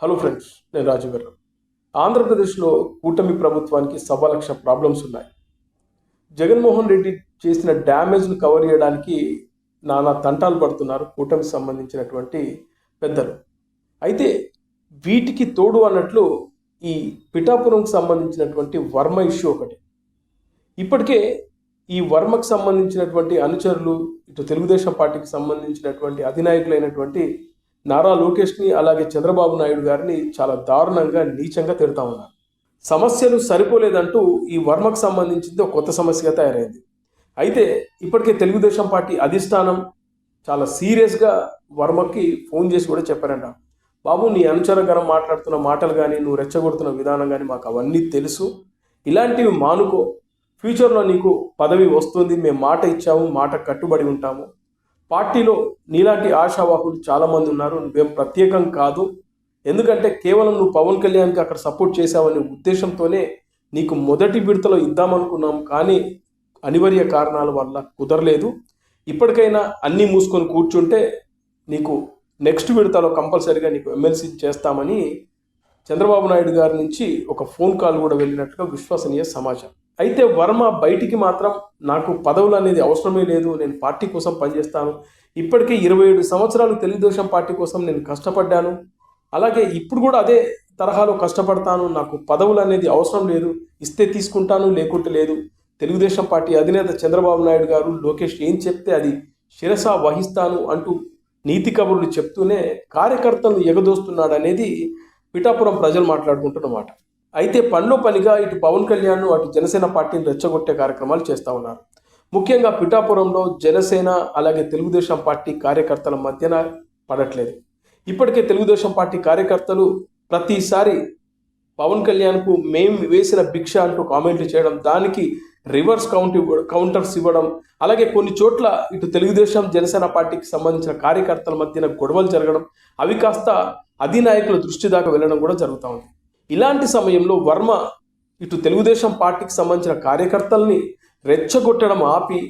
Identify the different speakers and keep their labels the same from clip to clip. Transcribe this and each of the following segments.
Speaker 1: Hello friends నేను రాజుగారు ఆంధ్రప్రదేశ్లో కూటమి ప్రభుత్వానికి సవా లక్ష ప్రాబ్లమ్స్ ఉన్నాయి. జగన్మోహన్ రెడ్డి చేసిన డ్యామేజ్ను కవర్ చేయడానికి నానా తంటాలు పడుతున్నారు కూటమికి సంబంధించినటువంటి పెద్దలు. అయితే వీటికి తోడు అన్నట్లు ఈ పిఠాపురంకి సంబంధించినటువంటి వర్మ ఇష్యూ ఒకటి. ఇప్పటికే ఈ వర్మకు సంబంధించినటువంటి అనుచరులు ఇటు తెలుగుదేశం పార్టీకి సంబంధించినటువంటి అధినాయకులైనటువంటి నారా లోకేష్ని అలాగే చంద్రబాబు నాయుడు గారిని చాలా దారుణంగా నీచంగా తిడతా ఉన్నారు. సమస్యలు సరిపోలేదంటూ ఈ వర్మకు సంబంధించింది ఒక కొత్త సమస్యగా తయారైంది. అయితే ఇప్పటికే తెలుగుదేశం పార్టీ అధిష్టానం చాలా సీరియస్గా వర్మకి ఫోన్ చేసి కూడా చెప్పారంట. బాబు నీ అనుచరగరం మాట్లాడుతున్న మాటలు కానీ నువ్వు రెచ్చగొడుతున్న విధానం కానీ మాకు అవన్నీ తెలుసు. ఇలాంటివి మానుకో. ఫ్యూచర్లో నీకు పదవి వస్తుంది. మేము మాట ఇచ్చాము మాట కట్టుబడి ఉంటాము. పార్టీలో నీలాంటి ఆశావాహులు చాలామంది ఉన్నారు. నువ్వేం ప్రత్యేకం కాదు. ఎందుకంటే కేవలం నువ్వు పవన్ కళ్యాణ్కి అక్కడ సపోర్ట్ చేశావనే ఉద్దేశంతోనే నీకు మొదటి విడతలో ఇద్దామనుకున్నాం. కానీ అనివార్య కారణాల వల్ల కుదరలేదు. ఇప్పటికైనా అన్నీ మూసుకొని కూర్చుంటే నీకు నెక్స్ట్ విడతలో కంపల్సరీగా నీకు ఎమ్మెల్సీ చేస్తామని చంద్రబాబు నాయుడు గారి నుంచి ఒక ఫోన్ కాల్ కూడా వెళ్ళినట్టుగా విశ్వసనీయ సమాచారం. అయితే వర్మ బయటికి మాత్రం నాకు పదవులు అనేది అవసరమే లేదు నేను పార్టీ కోసం పనిచేస్తాను. ఇప్పటికే ఇరవై ఏడు సంవత్సరాలు తెలుగుదేశం పార్టీ కోసం నేను కష్టపడ్డాను. అలాగే ఇప్పుడు కూడా అదే తరహాలో కష్టపడతాను. నాకు పదవులు అనేది అవసరం లేదు ఇస్తే తీసుకుంటాను లేకుంటే లేదు. తెలుగుదేశం పార్టీ అధినేత చంద్రబాబు నాయుడు గారు లోకేష్ ఏం చెప్తే అది శిరస వహిస్తాను అంటూ నీతి కబుర్లు చెప్తూనే కార్యకర్తలను ఎగదోస్తున్నాడు అనేది పిఠాపురం ప్రజలు మాట్లాడుకుంటున్నమాట. అయితే పనిలో పనిగా ఇటు పవన్ కళ్యాణ్ అటు జనసేన పార్టీని రెచ్చగొట్టే కార్యక్రమాలు చేస్తూ ఉన్నారు. ముఖ్యంగా పిఠాపురంలో జనసేన అలాగే తెలుగుదేశం పార్టీ కార్యకర్తల మధ్యన పడట్లేదు. ఇప్పటికే తెలుగుదేశం పార్టీ కార్యకర్తలు ప్రతిసారి పవన్ కళ్యాణ్కు మేం వేసిన భిక్ష అంటూ కామెంట్లు చేయడం దానికి రివర్స్ కౌంట్ కౌంటర్స్ ఇవ్వడం అలాగే కొన్ని చోట్ల ఇటు తెలుగుదేశం జనసేన పార్టీకి సంబంధించిన కార్యకర్తల మధ్యన గొడవలు జరగడం అవి కాస్త అధినాయకుల దృష్టి దాకా వెళ్ళడం కూడా జరుగుతూ ఉంది. ఇలాంటి సమయంలో వర్మ ఇటు తెలుగుదేశం పార్టీకి సంబంధించిన కార్యకర్తల్ని రెచ్చగొట్టడం ఆపి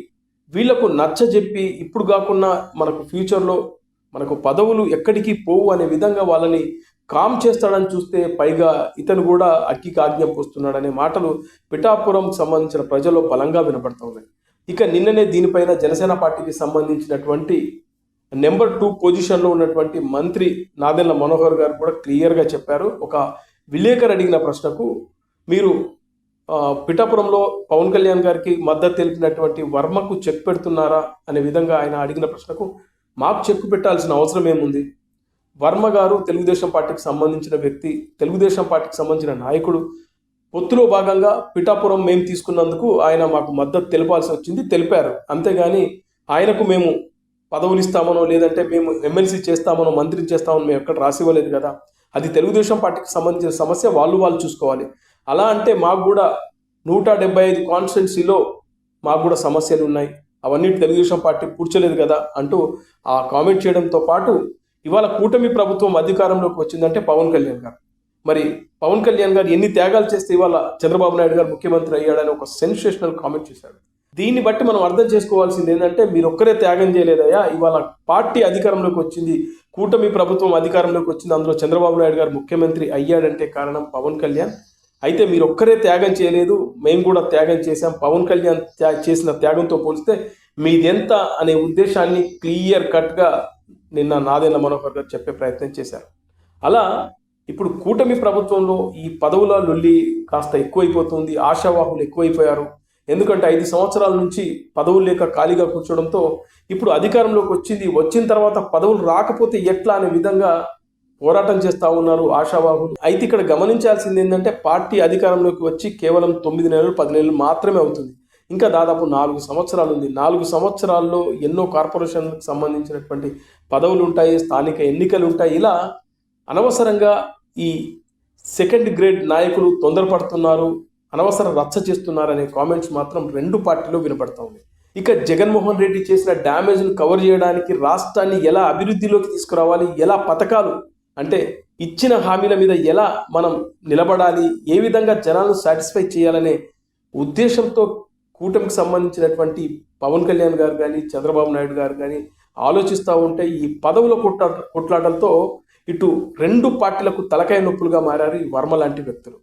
Speaker 1: వీళ్ళకు నచ్చజెప్పి ఇప్పుడు కాకుండా మనకు ఫ్యూచర్లో మనకు పదవులు ఎక్కడికి పోవు అనే విధంగా వాళ్ళని కామ్ చేస్తాడని చూస్తే పైగా ఇతను కూడా అక్కికి ఆజ్ఞం మాటలు పిఠాపురం సంబంధించిన ప్రజల్లో బలంగా వినపడుతున్నాయి ఇక నిన్ననే దీనిపైన జనసేన పార్టీకి సంబంధించినటువంటి నెంబర్ టూ పొజిషన్లో ఉన్నటువంటి మంత్రి నాదెల్ల మనోహర్ గారు కూడా క్లియర్గా చెప్పారు. ఒక విలేకరు అడిగిన ప్రశ్నకు మీరు పిఠాపురంలో పవన్ కళ్యాణ్ గారికి మద్దతు తెలిపినటువంటి వర్మకు చెక్ పెడుతున్నారా అనే విధంగా ఆయన అడిగిన ప్రశ్నకు మాకు చెక్ పెట్టాల్సిన అవసరం ఏముంది? వర్మ గారు తెలుగుదేశం పార్టీకి సంబంధించిన వ్యక్తి తెలుగుదేశం పార్టీకి సంబంధించిన నాయకుడు. పొత్తులో భాగంగా పిఠాపురం మేము తీసుకున్నందుకు ఆయన మాకు మద్దతు తెలపాల్సి వచ్చింది తెలిపారు. అంతేగాని ఆయనకు మేము పదవులు ఇస్తామనో లేదంటే మేము ఎమ్మెల్సీ చేస్తామనో మంత్రి చేస్తామని మేము ఎక్కడ రాసివ్వలేదు కదా. అది తెలుగుదేశం పార్టీకి సంబంధించిన సమస్య వాళ్ళు వాళ్ళు చూసుకోవాలి. అలా అంటే మాకు కూడా నూట డెబ్బై ఐదు కాన్స్టిట్యున్సీలో మాకు కూడా సమస్యలు ఉన్నాయి. అవన్నీ తెలుగుదేశం పార్టీ పూడ్చలేదు కదా అంటూ ఆ కామెంట్ చేయడంతో పాటు ఇవాళ కూటమి ప్రభుత్వం అధికారంలోకి వచ్చిందంటే పవన్ కళ్యాణ్ గారు. మరి పవన్ కళ్యాణ్ గారు ఎన్ని త్యాగాలు చేస్తే ఇవాళ చంద్రబాబు నాయుడు గారు ముఖ్యమంత్రి అయ్యాడని ఒక సెన్సేషనల్ కామెంట్ చేశాడు దీన్ని బట్టి మనం అర్థం చేసుకోవాల్సింది ఏంటంటే మీరు ఒక్కరే త్యాగం చేయలేదయ్యా. ఇవాళ పార్టీ అధికారంలోకి వచ్చింది కూటమి ప్రభుత్వం అధికారంలోకి వచ్చింది అందులో చంద్రబాబు నాయుడు గారు ముఖ్యమంత్రి అయ్యాడంటే కారణం పవన్ కళ్యాణ్. అయితే మీరు ఒక్కరే త్యాగం చేయలేదు మేము కూడా త్యాగం చేశాం. పవన్ కళ్యాణ్ త్యా- చేసిన త్యాగంతో పోలిస్తే మీదెంత అనే ఉద్దేశాన్ని క్లియర్ కట్గా నిన్న నాదెండ్ల మనోహర్ గారు చెప్పే ప్రయత్నం చేశారు. అలా ఇప్పుడు కూటమి ప్రభుత్వంలో ఈ పదవుల లొల్లి కాస్త ఎక్కువైపోతుంది ఆశావాహులు ఎక్కువైపోయారు. ఎందుకంటే ఐదు సంవత్సరాల నుంచి పదవులు లేక ఖాళీగా కూర్చోవడంతో ఇప్పుడు అధికారంలోకి వచ్చింది. వచ్చిన తర్వాత పదవులు రాకపోతే ఎట్లా అనే విధంగా పోరాటం చేస్తూ ఉన్నారు ఆశావాహులు అయితే ఇక్కడ గమనించాల్సింది ఏంటంటే పార్టీ అధికారంలోకి వచ్చి కేవలం తొమ్మిది నెలలు పది నెలలు మాత్రమే అవుతుంది. ఇంకా దాదాపు నాలుగు సంవత్సరాలు ఉంది. నాలుగు సంవత్సరాల్లో ఎన్నో కార్పొరేషన్లకు సంబంధించినటువంటి పదవులు ఉంటాయి స్థానిక ఎన్నికలు ఉంటాయి. ఇలా అనవసరంగా ఈ సెకండ్ గ్రేడ్ నాయకులు తొందరపడుతున్నారు. అనవసర రచ్చ చేస్తున్నారనే కామెంట్స్ మాత్రం రెండు పార్టీలో వినపడతా ఉంది. ఇక జగన్మోహన్ రెడ్డి చేసిన డ్యామేజ్ను కవర్ చేయడానికి రాష్ట్రాన్ని ఎలా అభివృద్ధిలోకి తీసుకురావాలి ఎలా పథకాలు అంటే ఇచ్చిన హామీల మీద ఎలా మనం నిలబడాలి ఏ విధంగా జనాలను సాటిస్ఫై చేయాలనే ఉద్దేశంతో కూటమికి సంబంధించినటువంటి పవన్ కళ్యాణ్ గారు కానీ చంద్రబాబు నాయుడు గారు కానీ ఆలోచిస్తూ ఉంటే ఈ పదవుల కొట్లా కొట్లాటలతో ఇటు రెండు పార్టీలకు తలకాయ నొప్పులుగా మారారు ఈ వర్మ లాంటి వ్యక్తులు.